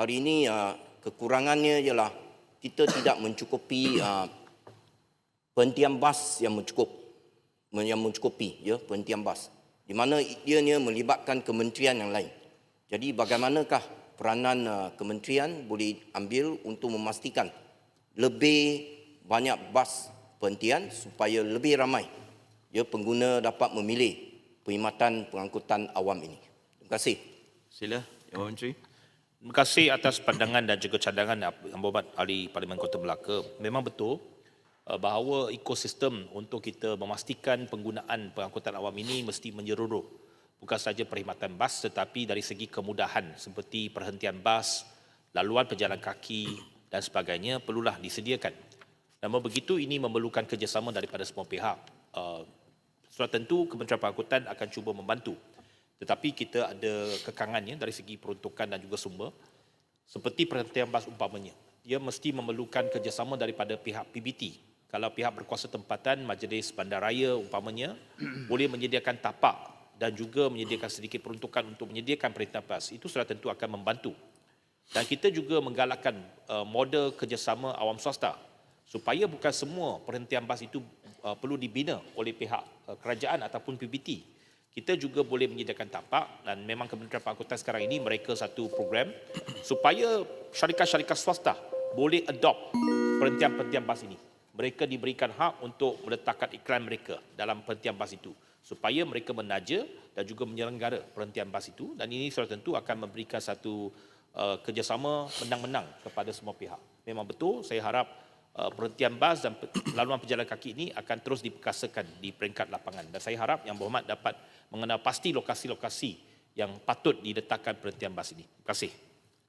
hari ini uh, kekurangannya ialah kita tidak mencukupi uh, penghentian bas yang mencukup yang mencukupi ya penghentian bas di mana ianya melibatkan kementerian yang lain. Jadi bagaimanakah peranan uh, kementerian boleh ambil untuk memastikan lebih banyak bas penghentian supaya lebih ramai ya pengguna dapat memilih perkhidmatan pengangkutan awam ini. Terima kasih. Sila, Yang Menteri. Terima kasih atas pandangan dan juga cadangan Yang Berhormat Ahli Parlimen Kota Melaka. Memang betul uh, bahawa ekosistem untuk kita memastikan penggunaan pengangkutan awam ini mesti menyeluruh. Bukan sahaja perkhidmatan bas tetapi dari segi kemudahan seperti perhentian bas, laluan pejalan kaki dan sebagainya perlulah disediakan. Namun begitu ini memerlukan kerjasama daripada semua pihak. Uh, Surat tentu Kementerian Pengangkutan akan cuba membantu. Tetapi kita ada kekangannya dari segi peruntukan dan juga sumber. Seperti perhentian bas umpamanya. Dia mesti memerlukan kerjasama daripada pihak PBT. Kalau pihak berkuasa tempatan, Majlis Bandaraya umpamanya, boleh menyediakan tapak dan juga menyediakan sedikit peruntukan untuk menyediakan perintah bas. Itu sudah tentu akan membantu. Dan kita juga menggalakkan uh, model kerjasama awam swasta supaya bukan semua perhentian bas itu uh, perlu dibina oleh pihak uh, kerajaan ataupun PBT. Kita juga boleh menyediakan tapak dan memang Kementerian Pengangkutan sekarang ini mereka satu program supaya syarikat-syarikat swasta boleh adopt perhentian-perhentian bas ini. Mereka diberikan hak untuk meletakkan iklan mereka dalam perhentian bas itu supaya mereka menaja dan juga menyelenggara perhentian bas itu dan ini sudah tentu akan memberikan satu uh, kerjasama menang-menang kepada semua pihak. Memang betul saya harap perhentian bas dan laluan pejalan kaki ini akan terus diperkasakan di peringkat lapangan dan saya harap yang berhormat dapat mengenal pasti lokasi-lokasi yang patut diletakkan perhentian bas ini. Terima kasih.